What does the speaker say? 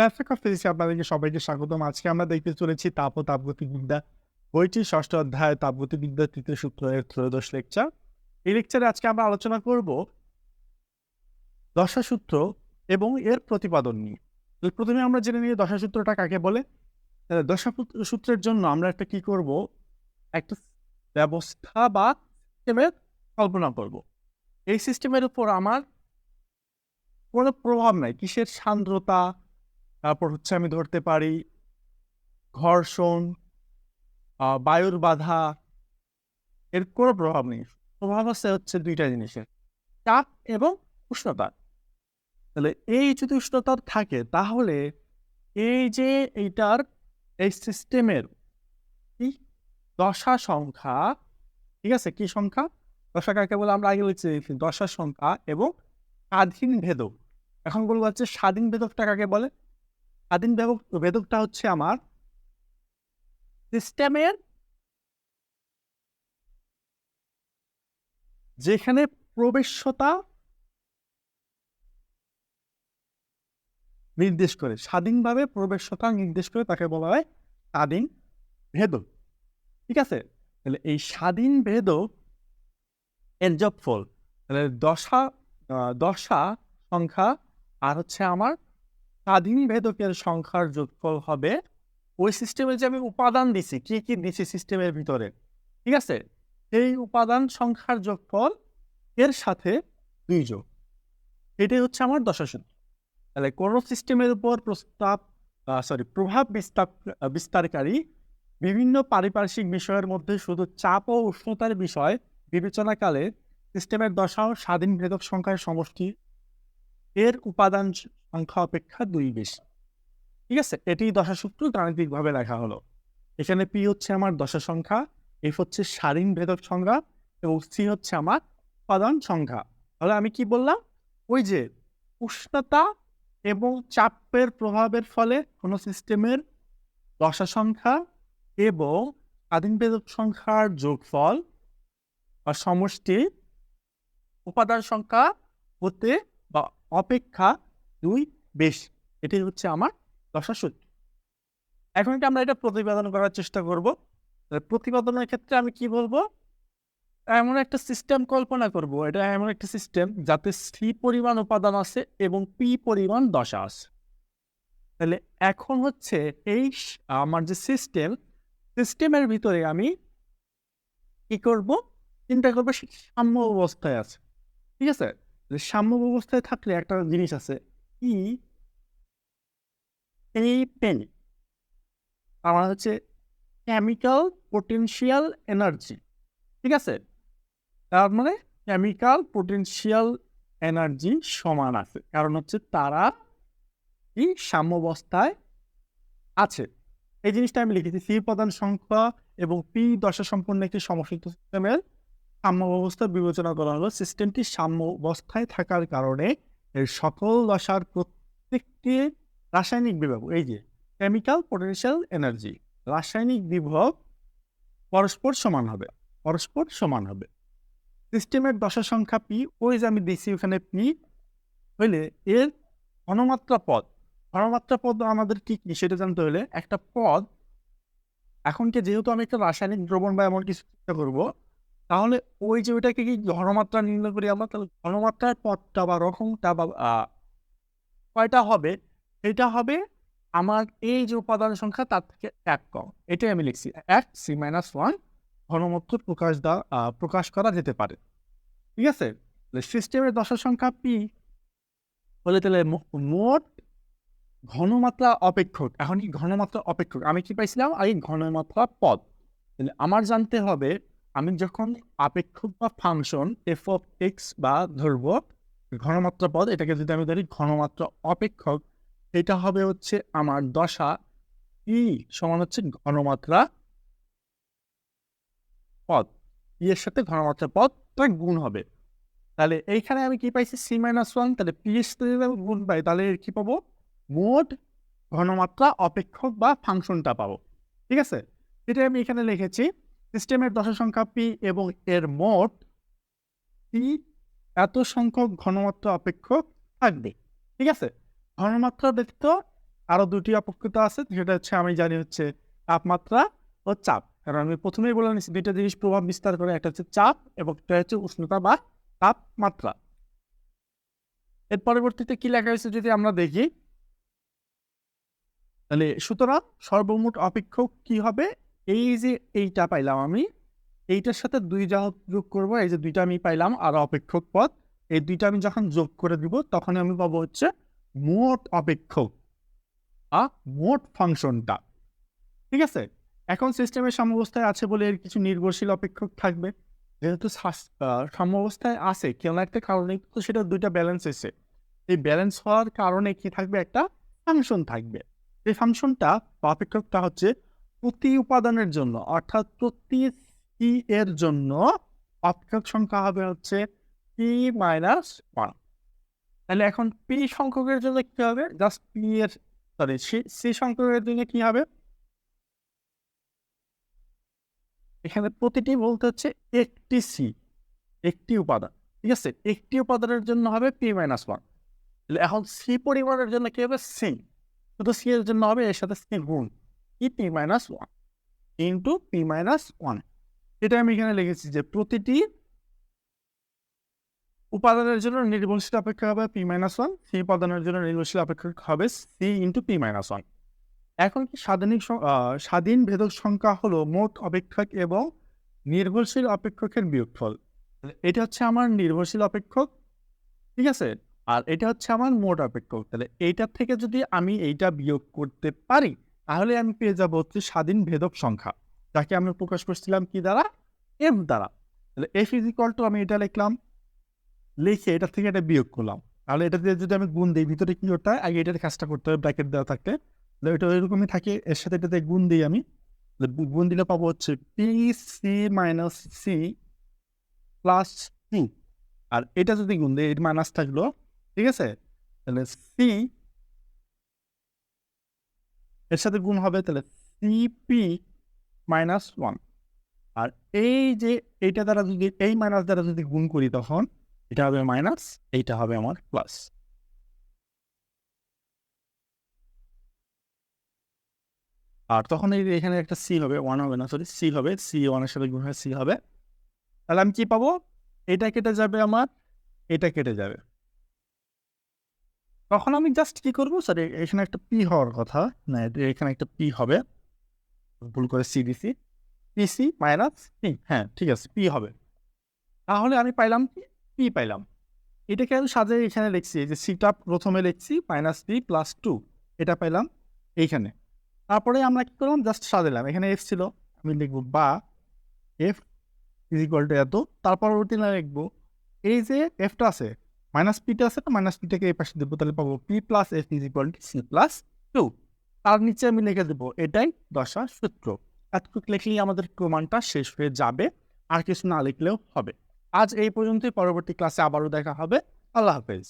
Of ফিজিক্সে আপনাদেরকে সবাইকে স্বাগতম। আজকে আমরা দেখতে চলেছি তাপ ও তাপগতিবিদ্যা। বইটির ষষ্ঠ অধ্যায়, তাপগতিবিদ্যা, তৃতীয় সূত্র এর ত্রয়োদশ লেকচার। এই লেকচারে আজকে আমরা আলোচনা করব দশাসূত্র এবং এর প্রতিপাদন নিয়ে। প্রথমে আমরা জেনে নিই দশাসূত্রটা কাকে বলে। দশাপুত্র সূত্রের জন্য আমরা একটা কি করব? একটা ব্যবস্থা বা সিস্টেমের কল্পনা করব। এই সিস্টেমের উপর আমার কোনো প্রভাব নাই। কিসের সান্দ্রতা তারপর হচ্ছে আমি ধরতে পারি ঘর্ষণ বায়ুর বাধা, এর কোনো প্রভাব নেই। প্রভাব আছে হচ্ছে দুইটা জিনিসের, চাপ এবং উষ্ণতা। তাহলে এই যদি উষ্ণতা থাকে, তাহলে এই যে এইটার, এই সিস্টেমের কি দশা সংখ্যা, ঠিক আছে? কি সংখ্যা? দশা কাকে বলে? আমরা আগে লিখছি দশা সংখ্যা এবং স্বাধীন ভেদক। এখন বলব হচ্ছে স্বাধীন ভেদকটা কাকে বলে? স্বাধীন ভেদকটা হচ্ছে আমার সিস্টেমের যেখানে প্রবেশ্যতা নির্দেশ করে, স্বাধীনভাবে প্রবেশ্যতা নির্দেশ করে তাকে বলা হয় স্বাধীন ভেদক ঠিক আছে? তাহলে এই স্বাধীন ভেদক এর যোগফল, তাহলে দশা দশা সংখ্যা আর হচ্ছে আমার স্বাধীন ভেদকের সংখ্যার যোগফল হবে ওই সিস্টেমে যে আমি উপাদান দিছি, কি কি দিছি সিস্টেমের ভিতরে? ঠিক আছে? এই উপাদান সংখ্যার যোগফল এর সাথে দুই যোগ। এটাই হচ্ছে আমার দশাসূত্র। তাহলে কোনো সিস্টেমের উপর প্রস্তাব সরি প্রভাব বিস্তার বিস্তারকারী বিভিন্ন পারিপার্শ্বিক বিষয়ের মধ্যে শুধু চাপ ও উষ্ণতার বিষয় বিবেচনাকালে সিস্টেমের দশা ও স্বাধীন ভেদক সংখ্যার সমষ্টি এর উপাদান সংখ্যা অপেক্ষা দুই বেশি। ঠিক আছে? এটি দশাসূত্র গাণিতিকভাবে লেখা হলো। এখানে পি হচ্ছে আমার দশা সংখ্যা এফ হচ্ছে স্বাধীন ভেদক সংখ্যা এবং সি হচ্ছে আমার উপাদান সংখ্যা তাহলে আমি কি বললাম? ওই যে উষ্ণতা এবং চাপের প্রভাবের ফলে কোনো সিস্টেমের দশা সংখ্যা এবং স্বাধীন ভেদক সংখ্যার যোগফল বা সমষ্টি উপাদান সংখ্যা হতে অপেক্ষা দুই বেশি। এটি হচ্ছে আমার দশা সূত্র এখন কি আমরা এটা প্রতিপাদন করার চেষ্টা করব। প্রতিপাদনের ক্ষেত্রে আমি কি বলব? এমন একটা সিস্টেম কল্পনা করব। এটা এমন একটা সিস্টেম যাতে সি পরিমাণ উপাদান আছে এবং পি পরিমাণ দশা আছে। তাহলে এখন হচ্ছে এই আমার যে সিস্টেম সিস্টেমের ভিতরে আমি কি করব? চিন্তা করব সাম্য অবস্থায় আছে। ঠিক আছে? তাহলে সাম্য অবস্থায় থাকলে একটা জিনিস আছে। ই এই পেন, আমার হচ্ছে কেমিক্যাল পোটেনশিয়াল এনার্জি ঠিক আছে? তার মানে কেমিক্যাল পোটেনশিয়াল এনার্জি সমান আছে, কারণ হচ্ছে তারা কি সাম্যাবস্থায় আছে। এই জিনিসটা আমি লিখেছি সি প্রধান সংখ্যা এবং পি দশা সম্পন্ন একটি সমষ্টিত সিস্টেমের সাম্য অবস্থা বিবেচনা করা হলো। সিস্টেমটি সাম্য অবস্থায় থাকার কারণে এর সকল দশার প্রত্যেকটি রাসায়নিক বিভব এই যে কেমিক্যাল পোটেনশিয়াল এনার্জি রাসায়নিক বিভব পরস্পর সমান হবে, পরস্পর সমান হবে। সিস্টেমের দশা সংখ্যা পি ওই যে আমি দিছি ওখানে পি হইলে এর ঘনমাত্রা পদ ঘনমাত্রা পদ আমাদের কি কি সেটা জানতে হলে একটা পদ, এখন কি যেহেতু আমি একটা রাসায়নিক দ্রবণ বা এমন কিছু করব তাহলে ওই যে ওইটাকে কি ঘনমাত্রা নির্ণয় করি আমরা? তাহলে ঘনমাত্রার পথটা বা রকমটা বা কয়টা হবে? এটা হবে আমার এই যে উপাদান সংখ্যা তার থেকে এক কম। এটাই আমি লিখছি। এক সি মাইনাস ওয়ান ঘনমাত্র প্রকাশ দা প্রকাশ করা যেতে পারে। ঠিক আছে? সিস্টেমের দশা সংখ্যা পি বলে তাহলে মোট ঘনমাত্রা অপেক্ষক এখন কি ঘনমাত্রা অপেক্ষক। আমি কি পাইছিলাম? আগে ঘনমাত্রা পদ। তাহলে আমার জানতে হবে আমি যখন আপেক্ষক বা ফাংশন এফ অফ এক্স বা ধরব, ঘনমাত্রা পদ, এটাকে যদি আমি ধরি ঘনমাত্রা অপেক্ষক, এটা হবে হচ্ছে আমার দশা ই সমান হচ্ছে ঘনমাত্রা পদ। ই এর সাথে ঘনমাত্রা পদটা গুণ হবে। তাহলে এইখানে আমি কি পাইছি? সি মাইনাস ওয়ান তাহলে পি যদি আমি গুণ পাই, তাহলে কি পাবো? মোট ঘনমাত্রা অপেক্ষক বা ফাংশনটা পাবো। ঠিক আছে? এটা আমি এখানে লিখেছি। সিস্টেমের দশা সংখ্যা পি এবং এর মোট পি এত সংখ্যক ঘনমাত্রা অপেক্ষক থাকবে। ঠিক আছে? ঘনমাত্রা ব্যতীত আরও দুটি অপেক্ষতা আছে সেটা হচ্ছে আমি জানি হচ্ছে তাপমাত্রা ও চাপ। কারণ আমি প্রথমেই বলে নিচ্ছি দুইটা জিনিস প্রভাব বিস্তার করে, একটা হচ্ছে চাপ এবং একটা হচ্ছে উষ্ণতা বা তাপমাত্রা। এর পরবর্তীতে কি লেখা হয়েছে যদি আমরা দেখি? তাহলে সুতরাং সর্বমোট অপেক্ষক কি হবে? এই যে এইটা পাইলাম আমি, এইটার সাথে দুই যা যোগ করব, এই যে দুইটা আমি পাইলাম আর অপেক্ষক পদ, এই দুইটা আমি যখন যোগ করে দিব তখন আমি পাবো হচ্ছে মোট অপেক্ষক আ মোট ফাংশনটা, ঠিক আছে? এখন সিস্টেমের সাম্যাবস্থায় আছে বলে এর কিছু নির্ভরশীল অপেক্ষক থাকবে। যেহেতু সাম্যাবস্থায় আছে কেন একটা কারণে তো সেটা দুইটা ব্যালেন্স এসে, এই ব্যালেন্স হওয়ার কারণে কি থাকবে? একটা ফাংশন থাকবে। এই ফাংশনটা বা অপেক্ষকটা হচ্ছে প্রতি উপাদানের জন্য, অর্থাৎ প্রতি সি এর জন্য অপেক্ষক সংখ্যা হবে হচ্ছে পি মাইনাস ওয়ান তাহলে এখন পি সংখ্যকের জন্য কি হবে? জাস্ট পি এর সরি সি সংখ্যকের জন্য কি হবে? এখানে প্রতিটি বলতে হচ্ছে একটি সি একটি উপাদান, ঠিক আছে? একটি উপাদানের জন্য হবে পি মাইনাস ওয়ান এখন সি পরিমাণের জন্য কি হবে? সি শুধু সি এর জন্য হবে, এর সাথে সি গুণ। E P minus one into P minus one. এটা আমি এখানে লিখেছি যে প্রতিটি উপাদানের জন্য নির্ভরশীল অপেক্ষা হবে পি মাইনাস ওয়ান, সি উপাদানের জন্য নির্ভরশীল অপেক্ষক হবে C into P minus one. এখন কি স্বাধীনিক স্বাধীন ভেদক সংখ্যা হলো মোট অপেক্ষক এবং নির্ভরশীল অপেক্ষকের বিয়োগফল। এটা হচ্ছে আমার নির্ভরশীল অপেক্ষক, ঠিক আছে? আর এটা হচ্ছে আমার মোট অপেক্ষক। তাহলে এইটার থেকে যদি আমি এইটা বিয়োগ করতে পারি তাহলে আমি পেয়ে যাব হচ্ছে স্বাধীন ভেদক সংখ্যা। যাকে আমি প্রকাশ করছিলাম কি দ্বারা? এফ দ্বারা। তাহলে এফ ইজ টু আমি এটা লিখলাম, লিখে এটা থেকে এটা বিয়োগ করলাম। তাহলে এটা দিয়ে যদি আমি গুণ দিই, ভিতরে কি করতে হয় আগে এটার কাজটা করতে হবে ব্র্যাকেট দেওয়া থাকতে তাহলে এটা এরকমই থাকে, এর সাথে এটাতে গুণ দিই আমি। গুণ দিলে পাবো হচ্ছে P C minus C plus C আর এটা যদি গুণ দিই, এর মাইনাস থাকল, ঠিক আছে? তাহলে সি এর সাথে গুণ হবে তাহলে সিপি মাইনাস ওয়ান আর এই যে এইটা দ্বারা যদি, এই মাইনাস দ্বারা যদি গুণ করি তখন, এটা হবে মাইনাস এইটা হবে আমার প্লাস আর তখন এই এখানে একটা সি হবে ওয়ান হবে না সরি সি হবে সি ওয়ানের সাথে গুণ হয় সি হবে। তাহলে আমি কি পাবো? এটা কেটে যাবে আমার, এটা কেটে যাবে। তখন আমি জাস্ট কি করব? স্যার এখানে একটা পি হওয়ার কথা। না এটা- এখানে একটা পি হবে। ভুল করে সি দিছি। পিসি মাইনাস পি হ্যাঁ ঠিক আছে পি হবে। তাহলে আমি পাইলাম কি? পি পাইলাম। এটাকে আমি সাজে এখানে লিখছি যে সিটা প্রথমে লিখছি মাইনাস পি প্লাস টু এটা পাইলাম এইখানে। তারপরে আমরা কি করলাম? জাস্ট সাজালাম। এখানে এফ ছিল। আমি লিখব বা এফ ইজ ইকুয়াল টু এত। তারপর রুটিন লিখব, এই যে এফটা আছে মাইনাস পিটা আছে তো, মাইনাস পিটাকে এই পাশে দেবো, তাহলে পাবো P plus F is equal to C plus two তার নিচে আমি লিখে দেবো এটাই দশা সূত্র। এতটুকু লিখলেই আমাদের প্রমাণটা শেষ হয়ে যাবে, আর কিছু না লিখলেও হবে। আজ এই পর্যন্তই, পরবর্তী ক্লাসে আবারও দেখা হবে। আল্লাহ হাফেজ।